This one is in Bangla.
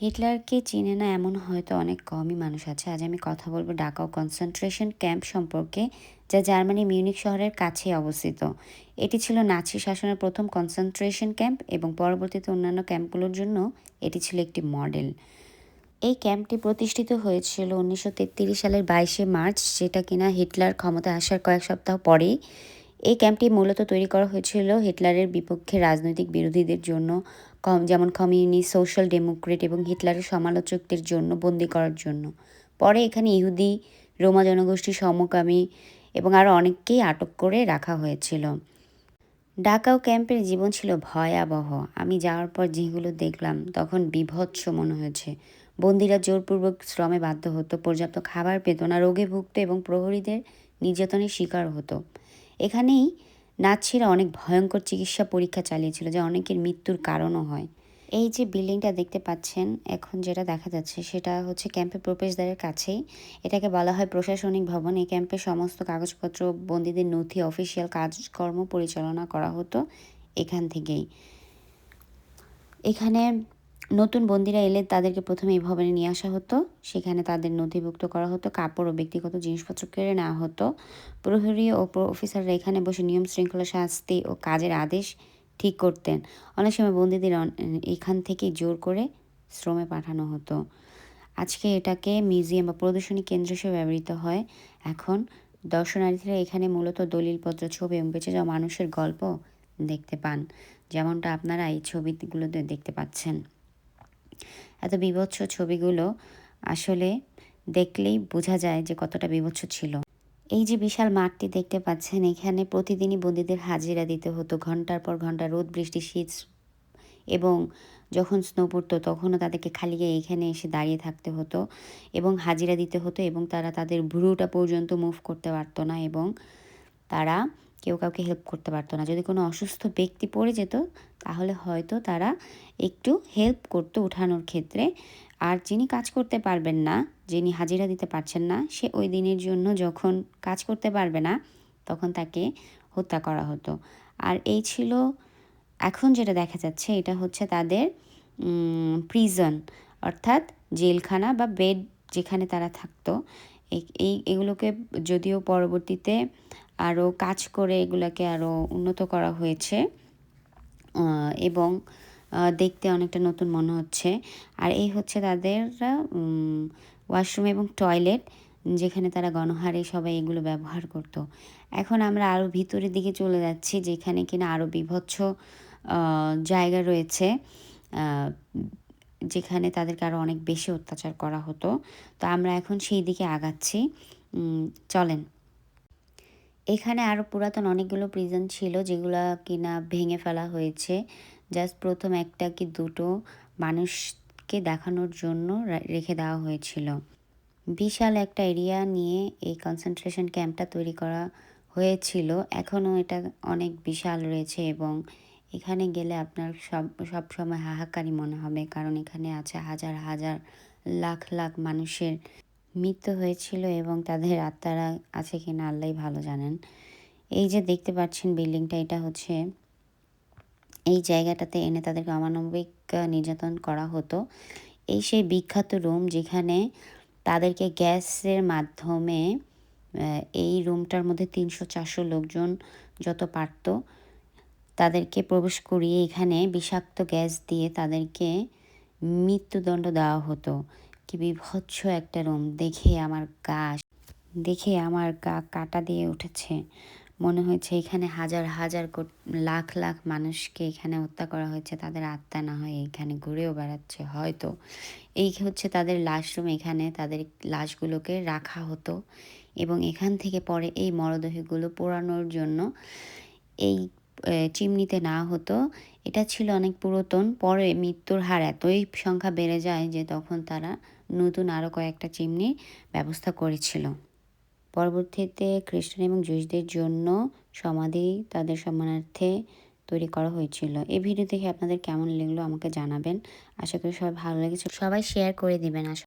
হিটলারকে চিনে না এমন হয়তো অনেক কমই মানুষ আছে। আজ আমি কথা বলব ডাকাও কনসেন্ট্রেশন ক্যাম্প সম্পর্কে, যা জার্মানি মিউনিক শহরের কাছেই অবস্থিত। এটি ছিল নাচি শাসনের প্রথম কনসেন্ট্রেশন ক্যাম্প এবং পরবর্তীতে অন্যান্য ক্যাম্পগুলোর জন্য এটি ছিল একটি মডেল। এই ক্যাম্পটি প্রতিষ্ঠিত হয়েছিল উনিশশো তেত্রিশ সালের বাইশে মার্চ, যেটা কিনা হিটলার ক্ষমতা আসার কয়েক সপ্তাহ পরেই। এই ক্যাম্পটি মূলত তৈরি করা হয়েছিল হিটলারের বিপক্ষে রাজনৈতিক বিরোধীদের জন্য, কম যেমন কমিউনিস্ট, সোশ্যাল ডেমোক্রেট এবং হিটলারের সমালোচকদের জন্য বন্দি করার জন্য। পরে এখানে ইহুদি, রোমা জনগোষ্ঠী সমকামী এবং আরও অনেককেই আটক করে রাখা হয়েছিল। ডাকাও ক্যাম্পের জীবন ছিল ভয়াবহ। আমি যাওয়ার পর যেগুলো দেখলাম, তখন বিভৎস মনে হয়েছে। বন্দিরা জোরপূর্বক শ্রমে বাধ্য হতো, পর্যাপ্ত খাবার পেত না, রোগে ভুগত এবং প্রহরীদের নির্যাতনের শিকার হতো। এখানেই নাচিরা অনেক ভয়ঙ্কর চিকিৎসা পরীক্ষা চালিয়েছিল, যা অনেকের মৃত্যুর কারণও হয়। এই যে বিল্ডিংটা দেখতে পাচ্ছেন, এখন যেটা দেখা যাচ্ছে সেটা হচ্ছে ক্যাম্পের প্রবেশদ্বারের কাছেই। এটাকে বলা হয় প্রশাসনিক ভবন। এই ক্যাম্পে সমস্ত কাগজপত্র, বন্দীদের নথি, অফিসিয়াল কাজকর্ম পরিচালনা করা হতো এখান থেকেই। এখানে নতুন বন্দিরা এলে তাদেরকে প্রথমে এই ভবনে নিয়ে আসা হতো। সেখানে তাদের নথিভুক্ত করা হতো, কাপড় ও ব্যক্তিগত জিনিসপত্র কেড়ে নেওয়া হতো। প্রহরী ও অফিসাররা এখানে বসে নিয়ম শৃঙ্খলা, শাস্তি ও কাজের আদেশ ঠিক করতেন। অনেক সময় বন্দিদের এখান থেকে জোর করে শ্রমে পাঠানো হতো। আজকে এটাকে মিউজিয়াম বা প্রদর্শনী কেন্দ্র হিসেবে ব্যবহৃত হয়। এখন দর্শনার্থীরা এখানে মূলত দলিলপত্র, ছবি এবং বেঁচে যাওয়া মানুষের গল্প দেখতে পান। যেমনটা আপনারা এই ছবিগুলোতে দেখতে পাচ্ছেন। এত বিভৎস ছবিগুলো আসলে দেখলেই বোঝা যায় যে কতটা বিভৎস ছিল। এই যে বিশাল মাঠটি দেখতে পাচ্ছেন, এখানে প্রতিদিনই বন্দীদের হাজিরা দিতে হতো। ঘণ্টার পর ঘণ্টা রোদ, বৃষ্টি, শীত এবং যখন স্নো পড়তো তখনও তাদেরকে খালি গিয়ে এখানে এসে দাঁড়িয়ে থাকতে হতো এবং হাজিরা দিতে হতো এবং তারা তাদের ভ্রুটা পর্যন্ত মুভ করতে পারতো না এবং তারা কেউ কাউকে হেল্প করতে পারতো না। যদি কোনো অসুস্থ ব্যক্তি পড়ে যেত, তাহলে হয়তো তারা একটু হেল্প করতো উঠানোর ক্ষেত্রে। আর যিনি কাজ করতে পারবেন না, যিনি হাজিরা দিতে পারছেন না, সে ওই দিনের জন্য যখন কাজ করতে পারবে না, তখন তাকে হত্যা করা হতো। আর এই ছিল এখন যেটা দেখা যাচ্ছে, এটা হচ্ছে তাদের প্রিজন অর্থাৎ জেলখানা বা বেড যেখানে তারা থাকতো। এই এগুলোকে যদিও পরবর্তীতে আরও কাজ করে এগুলোকে আরও উন্নত করা হয়েছে এবং দেখতে অনেকটা নতুন মনে হচ্ছে আর এই হচ্ছে তাদের ওয়াশরুম এবং টয়লেট, যেখানে তারা গণহারে সবাই এগুলো ব্যবহার করত। এখন আমরা আরও ভিতরের দিকে চলে যাচ্ছি, যেখানে কিনা আরও বিভৎস জায়গা রয়েছে যেখানে তাদেরকে আরও অনেক বেশি অত্যাচার করা হতো। তো আমরা এখন সেই দিকে আগাচ্ছি। চলেন। এখানে আরও পুরাতন অনেকগুলো প্রিজন ছিল যেগুলো কিনা ভেঙে ফেলা হয়েছে। জাস্ট প্রথম একটা কি দুটো মানুষকে দেখানোর জন্য রেখে দেওয়া হয়েছিল। বিশাল একটা এরিয়া নিয়ে এই কনসেন্ট্রেশন ক্যাম্পটা তৈরি করা হয়েছিল। এখনও এটা অনেক বিশাল রয়েছে এবং এখানে গেলে আপনার সব সব সময় হাহাকারই মনে হবে। কারণ এখানে আছে হাজার হাজার, লাখ লাখ মানুষের মৃত্যু হয়েছিল এবং তাদের আত্মারা আছে কিনা আল্লাহ ভালো জানেন। এই যে দেখতে পাচ্ছেন বিল্ডিংটা, এটা হচ্ছে এই জায়গাটাতে এনে তাদেরকে অমানবিক নির্যাতন করা হতো। এই সেই বিখ্যাত রুম যেখানে তাদেরকে গ্যাসের মাধ্যমে এই রুমটার মধ্যে তিনশো চারশো লোকজন যত পারত তাদেরকে প্রবেশ করিয়ে এখানে বিষাক্ত গ্যাস দিয়ে তাদেরকে মৃত্যুদণ্ড দেওয়া হতো। কি বিভৎস একটা রুম। দেখে আমার গা দেখে আমার গা কাটা দিয়ে উঠেছে। মনে হয়েছে এখানে হাজার হাজার লাখ লাখ মানুষকে এখানে হত্যা করা হয়েছে। তাদের আত্মা না হয় এখানে ঘুরেও বেড়াচ্ছে। হয়তো এই হচ্ছে তাদের লাশ রুম। এখানে তাদের লাশগুলোকে রাখা হতো এবং এখান থেকে পরে এই মরদেহগুলো পোড়ানোর জন্য এই চিমনিতে না হতো। এটা ছিল অনেক পুরাতন। পরে মৃত্যুর হার এতই সংখ্যা বেড়ে যায় যে তখন তারা নতুন আরও কয়েকটা চিমনির ব্যবস্থা করেছিল। পরবর্তীতে খ্রিস্টান এবং জুইসদের জন্য সমাধি তাদের সম্মানার্থে তৈরি করা হয়েছিল। এই ভিডিও দেখে আপনাদের কেমন লাগল আমাকে জানাবেন। আশা করি সবাই ভালো লেগেছে। সবাই শেয়ার করে দিবেন। আশা